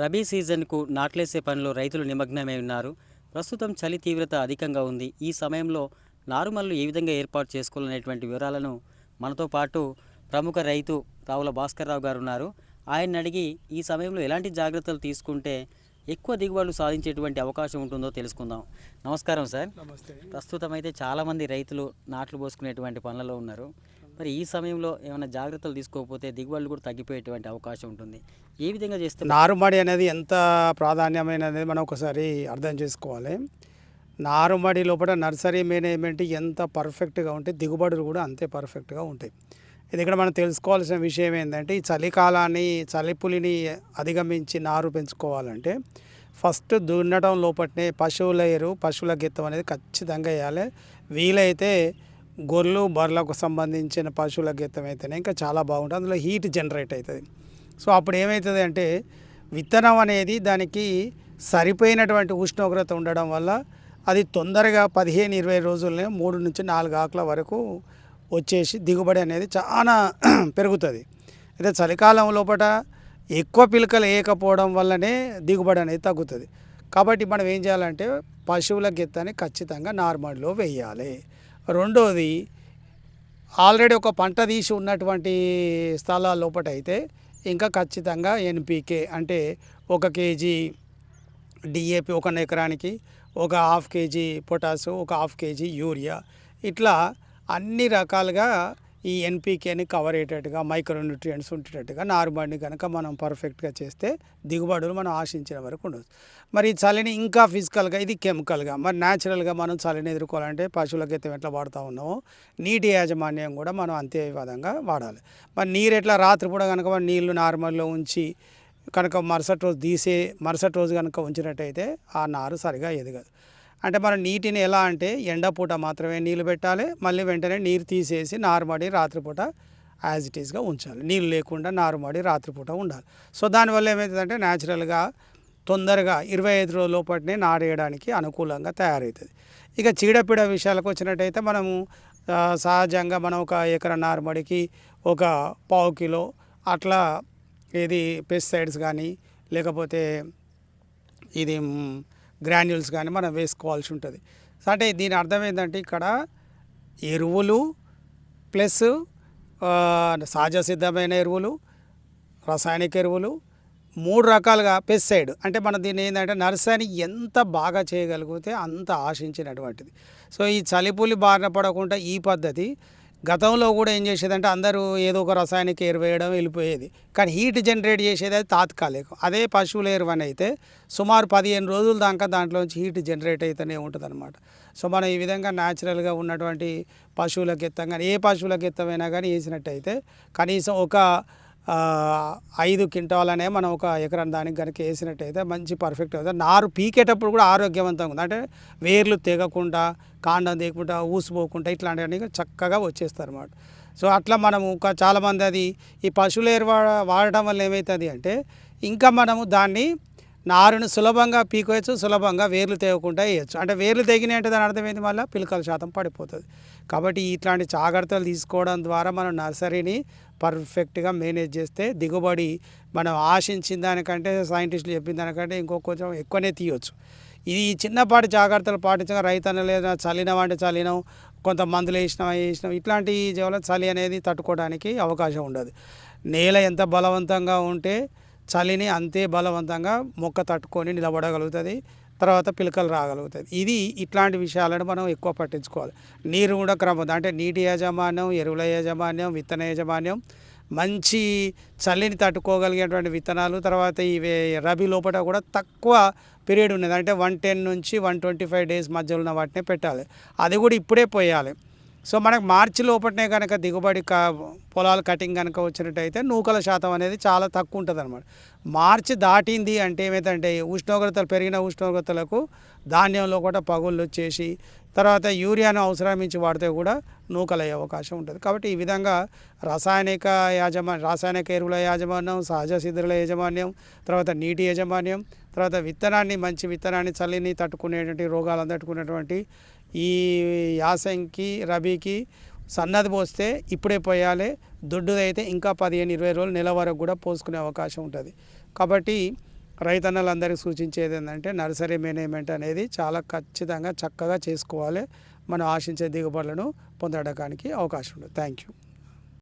రబీ సీజన్కు నాట్లేసే పనిలో రైతులు నిమగ్నమై ఉన్నారు. ప్రస్తుతం చలి తీవ్రత అధికంగా ఉంది. ఈ సమయంలో నారుమల్లు ఏ విధంగా ఏర్పాటు చేసుకోవాలనేటువంటి వివరాలను మనతో పాటు ప్రముఖ రైతు రావుల భాస్కర్రావు గారు ఉన్నారు ఆయన అడిగి ఈ సమయంలో ఎలాంటి జాగ్రత్తలు తీసుకుంటే ఎక్కువ దిగుబడులు సాధించేటువంటి అవకాశం ఉంటుందో తెలుసుకుందాం. నమస్కారం సార్. నమస్తే. ప్రస్తుతం అయితే చాలామంది రైతులు నాట్లు పోసుకునేటువంటి పనులలో ఉన్నారు. మరి ఈ సమయంలో ఏమైనా జాగ్రత్తలు తీసుకోకపోతే దిగుబడులు కూడా తగ్గిపోయేటువంటి అవకాశం ఉంటుంది. ఏ విధంగా చేస్తే నారుమడి అనేది ఎంత ప్రాధాన్యమైనది మనం ఒకసారి అర్థం చేసుకోవాలి. నారుమడి లోపల నర్సరీ మేనేజ్మెంట్ ఎంత పర్ఫెక్ట్గా ఉంటే దిగుబడులు కూడా అంతే పర్ఫెక్ట్గా ఉంటాయి. ఇది ఇక్కడ మనం తెలుసుకోవాల్సిన విషయం ఏంటంటే ఈ చలికాలాన్ని చలిపులిని అధిగమించి నారు పెంచుకోవాలంటే ఫస్ట్ దున్నటం లోపట్నే పశువుల ఎరువు పశువుల గిత్తం అనేది ఖచ్చితంగా వేయాలి. వీలైతే గొర్రెలు బర్రెలకు సంబంధించిన పశువుల గీతం అయితేనే ఇంకా చాలా బాగుంటుంది. అందులో హీట్ జనరేట్ అవుతుంది సో అప్పుడు ఏమవుతుంది అంటే విత్తనం అనేది దానికి సరిపోయినటువంటి ఉష్ణోగ్రత ఉండడం వల్ల అది తొందరగా పదిహేను ఇరవై రోజులనే మూడు నుంచి నాలుగు ఆకుల వరకు వచ్చేసి దిగుబడి అనేది చాలా పెరుగుతుంది. అయితే చలికాలం లోపల ఎక్కువ పిలకలు వేయకపోవడం వల్లనే దిగుబడి అనేది తగ్గుతుంది. కాబట్టి మనం ఏం చేయాలంటే పశువుల గిత్తని ఖచ్చితంగా నార్మల్లో వేయాలి. రెండోది ఆల్రెడీ ఒక పంట తీసి ఉన్నటువంటి స్థలాల లోపట అయితే ఇంకా ఖచ్చితంగా ఎన్పికే అంటే ఒక కేజీ డిఏపి ఒక ఎకరానికి ఒక హాఫ్ కేజీ పొటాసు ఒక హాఫ్ కేజీ యూరియా ఇట్లా అన్ని రకాలుగా ఈ ఎన్పికేని కవర్ అయ్యేటట్టుగా మైక్రోన్యూట్రియంట్స్ ఉండేటట్టుగా నార్మల్ని కనుక మనం పర్ఫెక్ట్గా చేస్తే దిగుబడులు మనం ఆశించిన వరకు ఉండదు మరి చలిని ఇంకా ఫిజికల్గా ఇది కెమికల్గా మరి న్యాచురల్గా మనం చలిని ఎదుర్కోవాలంటే పశువుల అయితే ఎట్లా వాడుతూ ఉన్నామో నీటి యాజమాన్యం కూడా మనం అంతే విధంగా వాడాలి. మరి నీరు ఎట్లా రాత్రి కూడా కనుక మనం నీళ్ళు నార్మల్లో ఉంచి కనుక మరుసటి రోజు తీసే మరుసటి రోజు కనుక ఉంచినట్టయితే ఆ నారు సరిగా ఎదగదు. అంటే మనం నీటిని ఎలా అంటే ఎండపూట మాత్రమే నీళ్ళు పెట్టాలి మళ్ళీ వెంటనే నీరు తీసేసి నారుమడి రాత్రిపూట యాజ్ ఇట్ ఈస్గా ఉంచాలి. నీళ్ళు లేకుండా నారుమడి రాత్రిపూట ఉండాలి. సో దానివల్ల ఏమవుతుందంటే న్యాచురల్గా తొందరగా ఇరవై ఐదు రోజుల లోపటినే నారేయడానికి అనుకూలంగా తయారవుతుంది. ఇక చీడపీడ విషయాలకు వచ్చినట్టయితే మనము సహజంగా మనం ఒక ఎకరం నారుమడికి ఒక పావు కిలో అట్లా ఇది పెస్టిసైడ్స్ కానీ లేకపోతే ఇది గ్రాన్యూల్స్ కానీ మనం వేసుకోవాల్సి ఉంటుంది. అంటే దీని అర్థం ఏంటంటే ఇక్కడ ఎరువులు ప్లస్ సహజ సిద్ధమైన ఎరువులు రసాయనిక ఎరువులు మూడు రకాలుగా పెస్టిసైడ్. అంటే మనం దీన్ని ఏంటంటే నర్సరీ ఎంత బాగా చేయగలిగితే అంత ఆశించినటువంటిది. సో ఈ చలిపులి బారిన పడకుండా ఈ పద్ధతి గతంలో కూడా ఏం చేసేదంటే అందరూ ఏదో ఒక రసాయనిక ఎరువేయడం వెళ్ళిపోయేది. కానీ హీట్ జనరేట్ చేసేది అది తాత్కాలికం. అదే పశువుల ఎరువు అని అయితే సుమారు పదిహేను రోజుల దాకా దాంట్లోంచి హీట్ జనరేట్ అయితేనే ఉంటుంది అనమాట సో మనం ఈ విధంగా న్యాచురల్గా ఉన్నటువంటి పశువులకు ఎత్తం కానీ ఏ పశువులకు ఎత్తమైనా కానీ వేసినట్టయితే కనీసం ఒక ఐదు క్వింటాలనే మనం ఒక ఎకరం దానికి కనుక వేసినట్టయితే మంచి పర్ఫెక్ట్ అవుతుంది. నారు పీకేటప్పుడు కూడా ఆరోగ్యవంతంగా ఉంది. అంటే వేర్లు తెగకుండా కాండం తెగకుండా ఊసిపోకుండా ఇట్లాంటివన్నీ చక్కగా వచ్చేస్తారు అన్నమాట సో అట్లా మనము ఇంకా చాలామంది అది ఈ పశువుల ఎరువు వాడటం వల్ల ఏమవుతుంది అంటే ఇంకా మనము దాన్ని నారును సులభంగా పీకోవచ్చు సులభంగా వేర్లు తెగకుండా వేయచ్చు. అంటే వేర్లు తెగినాయి అంటే దాని అర్థమైంది మళ్ళీ? పిలకల శాతం పడిపోతుంది. కాబట్టి ఇట్లాంటి జాగ్రత్తలు తీసుకోవడం ద్వారా మనం నర్సరీని పర్ఫెక్ట్గా మేనేజ్ చేస్తే దిగుబడి మనం ఆశించిన దానికంటే సైంటిస్టులు చెప్పిన దానికంటే ఇంకో కొంచెం ఎక్కువనే తీయవచ్చు ఇది చిన్నపాటి జాగ్రత్తలు పాటించగా రైతన్న లేదా చలినం అంటే చలినం కొంత మందులు వేసినాం వేసినాం ఇట్లాంటి జీవన చలి అనేది తట్టుకోవడానికి అవకాశం ఉండదు. నేల ఎంత బలవంతంగా ఉంటే చలిని అంతే బలవంతంగా మొక్క తట్టుకొని నిలబడగలుగుతుంది. తర్వాత పిలకలు రాగలుగుతుంది ఇది ఇట్లాంటి విషయాలను మనం ఎక్కువ పట్టించుకోవాలి. నీరు కూడా క్రమం అంటే నీటి యాజమాన్యం ఎరువుల యాజమాన్యం విత్తన యాజమాన్యం మంచి చలిని తట్టుకోగలిగేటువంటి విత్తనాలు తర్వాత ఇవి రబీ లోపల కూడా తక్కువ పీరియడ్ ఉన్నది. అంటే వన్ టెన్ నుంచి వన్ ట్వంటీ ఫైవ్ డేస్ మధ్యలో ఉన్న వాటినే పెట్టాలి. అది కూడా ఇప్పుడే పోయాలి. సో మనకు మార్చి లోపటనే కనుక దిగుబడి క పొలాలు కటింగ్ కనుక వచ్చినట్టయితే నూకల శాతం అనేది చాలా తక్కువ ఉంటుంది అనమాట మార్చి దాటింది అంటే ఏమైందంటే ఉష్ణోగ్రతలు పెరిగిన ఉష్ణోగ్రతలకు ధాన్యంలో కూడా పగుళ్ళు వచ్చేసి తర్వాత యూరియాను అవసరమించి వాడితే కూడా నూకలయ్యే అవకాశం ఉంటుంది. కాబట్టి ఈ విధంగా రసాయనిక యాజమా రాసాయనిక ఎరువుల యాజమాన్యం సహజ సిద్ధుల యాజమాన్యం తర్వాత నీటి యాజమాన్యం తర్వాత విత్తనాన్ని మంచి విత్తనాన్ని చలిని తట్టుకునేటువంటి రోగాలను తట్టుకునేటువంటి ఈ యాసంకి రబీకి సన్నది పోస్తే ఇప్పుడే పోయాలి. దొడ్డుదైతే ఇంకా పదిహేను ఇరవై రోజులు నెల వరకు కూడా పోసుకునే అవకాశం ఉంటుంది. కాబట్టి రైతన్నలందరికీ సూచించేది ఏంటంటే నర్సరీ మేనేజ్మెంట్ అనేది చాలా ఖచ్చితంగా చక్కగా చేసుకోవాలి. మనం ఆశించే దిగుబడులను పొందడానికి అవకాశం ఉంది థ్యాంక్ యూ.